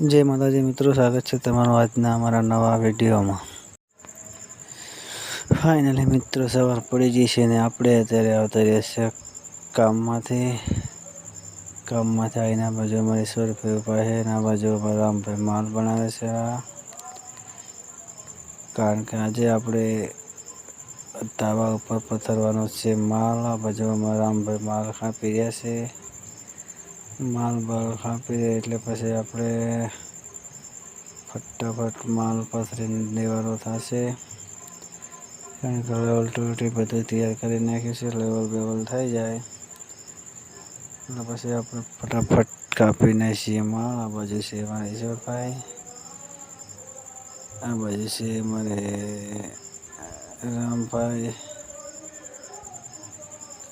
જય માતાજી મિત્રો, સ્વાગત છે તમારું આજના અમારા નવા વિડીયોમાં. ફાઇનલી મિત્રો, સવાર પડી ગઈ છે ને આપણે અત્યારે આવતા રહ્યા છે કામમાંથી. કામમાંથી આવીને બાજુ અમારી ઈશ્વરભાઈ ઊભા છે અને આ બાજુ રામભાઈ માલ બનાવે છે. કારણ કે આજે આપણે ધાબા ઉપર પથરવાનો છે માલ. આ બાજુ અમારા રામભાઈ માલ ખાપી રહ્યા છે. માલ બાલ કાપી દે એટલે પછી આપણે ફટાફટ માલ પથરીને દેવાનો થશે. કારણ કે લેવલ ટુટી બધું તૈયાર કરી નાખ્યું છે, લેવલ બેવલ થઈ જાય. એટલે પછી આપણે ફટાફટ કાપી નાખીએ માલ. આ બાજુ છે અમારે ઈશ્વરભાઈ આ બાજુ છે મારે રામભાઈ.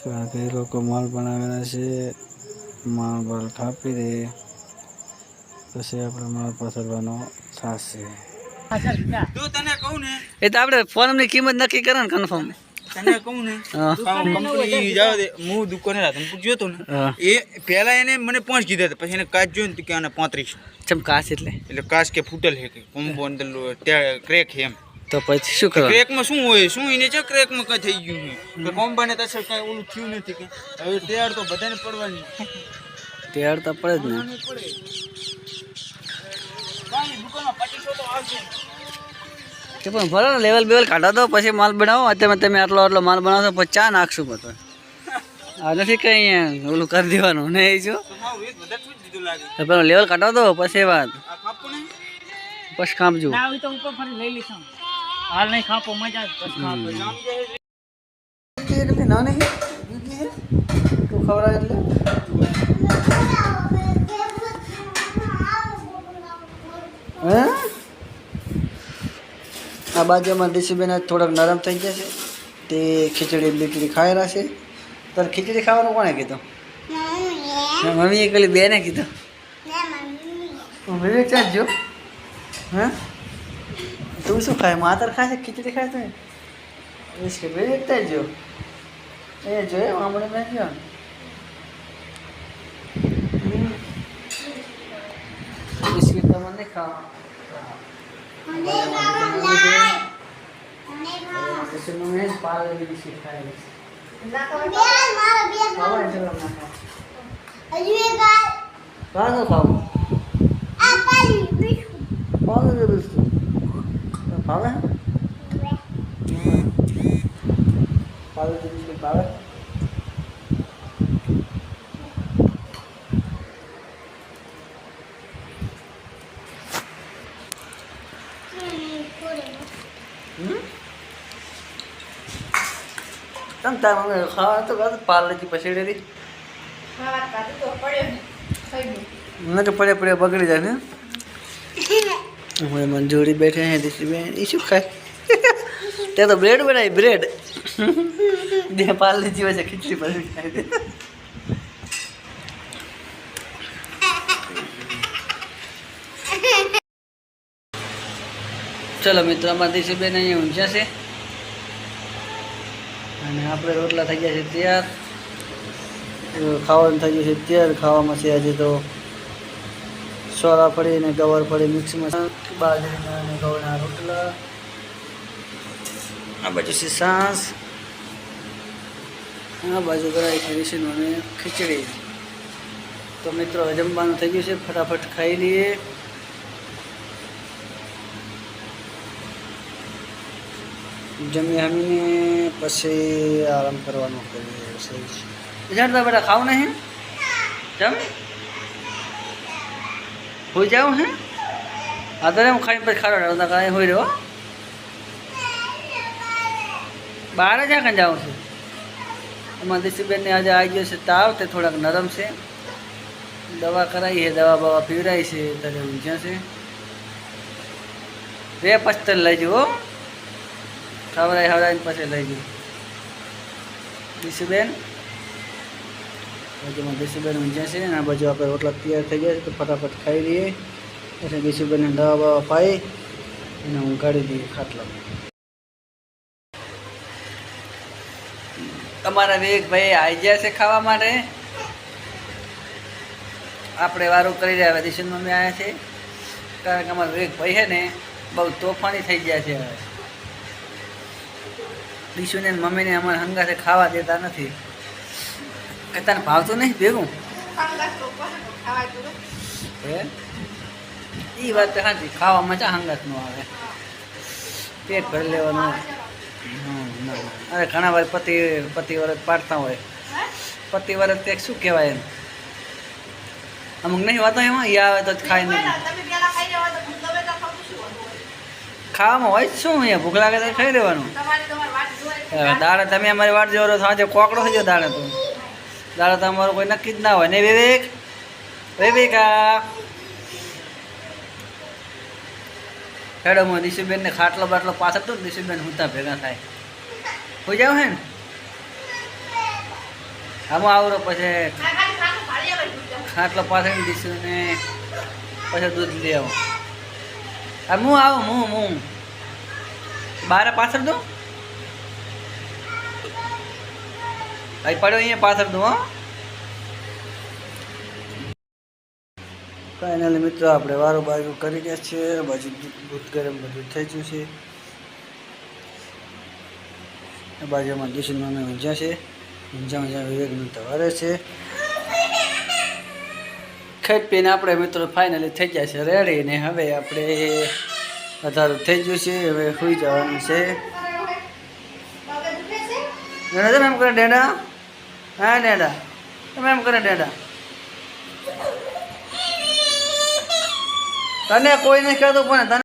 કારણ કે એ લોકો માલ બનાવેલા છે. માલ થાપી કાપી દે પછી આપણે માલ પસરવાનો થશે. જો તને કહું ને એ તો આપણે ફોનની કિંમત નક્કી કરે ને કન્ફર્મ તને કહું ને કંપની જાવ દે હું દુકાને રાધનપુર પૂછ્યો તો ને એ પહેલા એને મને પાંચ કીધા હતા પછી એને કાચ જોયું ને તો કે આને પાંત્રીસ. ચમ એટલે? એટલે કાચ કે ફૂટેલ છે કે કોમ્બો અંદર ક્રેક છે એમ. તો પછી શું કરવાનું? ક્રેકમાં શું હોય? શું એને છે ક્રેકમાં કઈ થઈ ગયું કે કોમ્બાને તો કાંઈ ઓલું થયું નથી કે? હવે તૈયાર તો બધાને પડવાની. તૈયાર તો પડે જ ને. કાંઈ દુકાનમાં પચીસો તો કે પણ ભલે લેવલ બેવલ કાઢો તો પછી માલ બનાવો. અત્યારે તમે આટલો આટલો માલ બનાવશો પછી ચા નાખશું બધો. આ નથી કઈ અહીંયા ઓલું કરી દેવાનું નહીં જો. તો મારું વેત વધારે શું જ દીધું લાગે. તો પેલો લેવલ કાઢો તો પછી વાત. ને પછી કાપજો ના હોય તો ઉપર ફરી લઈ લઈશું હાલ નહીં ખાપો મજા બસ ખાપો આમ જે છે ના નહીં તું ખવડાવે એટલે? હે? આ બાજુમાં દેશીબેન થોડાક નરમ થઈ ગયા છે. તે ખીચડી બીચડી ખાઈ રહ્યા છે. તારે ખીચડી ખાવાનું કોણે કીધું? મમ્મીએ. પેલી બેને કીધું? વિવેક ચાલજો જો. હે? તું શું ખાય? માતર ખાશે છે? ખીચડી ખાય તું બિસ્કિટ વિવેક એકતા જો. એ જોયે હમણાં મેં ગયો બિસ્કિટ તો મને ખાવા જ બિસ્કિટ ખાય ખાવા છે ના ખાવા કાં ખાવું ભાવે છે બિસ્કિટ ભાવે પાર્લેજી બિસ્કિટ ભાવે તમ તાર મમ્મી ખાવા તો કાં પાર્લેજી પછેડેલી મને તો પડે પડે બગડી જાય ને હું મંજૂરી બેઠે હે દીશીબેન એ શું ખાય? તે તો બ્રેડ બનાવી બ્રેડ બે જીવે છે, ખીચડી પછી ખાય. દે ચલો મિત્રો, અમારા દીસીબેન અહીંયા ઊંઝા છે. અને આપણે રોટલા થઈ ગયા છે તૈયાર. ખાવાનું થઈ ગયું છે તૈયાર, ખાવામાં છે આજે તો સોરા ફળી અને ગવાર ફળી મિક્સમાં બાજરીના અને ગવના રોટલા. આ બાજુ છે સાસ. આ બાજુ કરાય છે અને ખીચડી. તો મિત્રો જમવાનું થઈ ગયું છે. ફટાફટ ખાઈ લઈએ. જમી હમીને પછી આરામ કરવાનો કરીએ જાણતા બેટા ખાવ નહીં? જમ? હોઈ જાઉં હે? અત્યારે હું ખાઈને પછી ખાડો ડાળતા કાંઈ હોઈ રહ્યો બહાર જ આખા જાઉં છું. એમાં દીસીબેનને આજે આવી ગયો છે તાવ, તે થોડાક નરમ છે. દવા કરાવી છે, દવા બવા પીવડાવી છે ત્યારે ઊંઝા છે. બે પસ્તર લઈ જુઓ ખવડાવી ખવડાવીને પછી લઈ જવું દીશુબેન બાજુમાં દીશુબેન ઊંઝા છે અને આ બાજુ આપણે રોટલા તૈયાર થઈ ગયા છે, તો ફટાફટ ખાઈ લઈએ. પછી દીશુબેનને દવા બવા પાઈ અને ઊંઘાડી દઈએ ખાટલામાં અમારા વિવેકભાઈ આવી ગયા છે ખાવા માટે? આપણે વારું કરી રહ્યા દીશુન મમ્મી આવ્યા છે. કારણ કે અમારા એક ભાઈ છે ને, બહુ તોફાની થઈ ગયા છે હવે. દિશુને મમ્મીને અમારે હંગાથે ખાવા દેતા નથી. કે તને ભાવતું નહીં ભેગું? એ વાત સાચી ખાવા મજા હંગાત નો આવે. પેટ ભરી લેવાનું. અરે ઘણા વાર પતિ પતિ વરત પાડતા હોય. પતિ વરત તે શું કહેવાય એમ? અમુક નહીં વાતો એમાં? એ આવે તો ખાય નહીં ખાવામાં હોય શું અહીંયા? ભૂખ લાગે તો ખાઈ લેવાનું. દાડે તમે અમારી વાટ જોવો આજે કોકડો થઈ ગયો દાડે તો. દાડા તમારું કોઈ નક્કી જ ના હોય ને, વિવેક? વિવેકા હેડો હું દિશુબેન ને ખાટલો બાટલો પાછળ તો દિશુબેન હુતા ભેગા થાય. હોઈ જાવ હે ને? આમાં આવરો પછી ખાટલો પાછળ દિશુ ને પછી દૂધ લઈ આવો. હું આવું હું હું બારે પાછળ દઉં? અહીં પડ્યો અહીંયા પાછળ દો હો. મિત્રો આપણે વારો બાજુ કરી ગયા છીએ બાજુ દૂધ ગરમ બધું થઈ ગયું છે. બાજુમાં દિશન મામે ઊંઝા છે. ઊંઝા ઊંઝા વિવેક મિત્ર વરે છે. ખાઈ પીને આપણે મિત્રો ફાઇનલી થઈ ગયા છે. રેડી ને હવે આપણે વધારું થઈ ગયું છે. હવે સુઈ જવાનું છે. ડેડા તમે એમ કરે ડેડા હા ડેડા તમે એમ કરે ડેડા તને કોઈ નહીં કહેતું પણ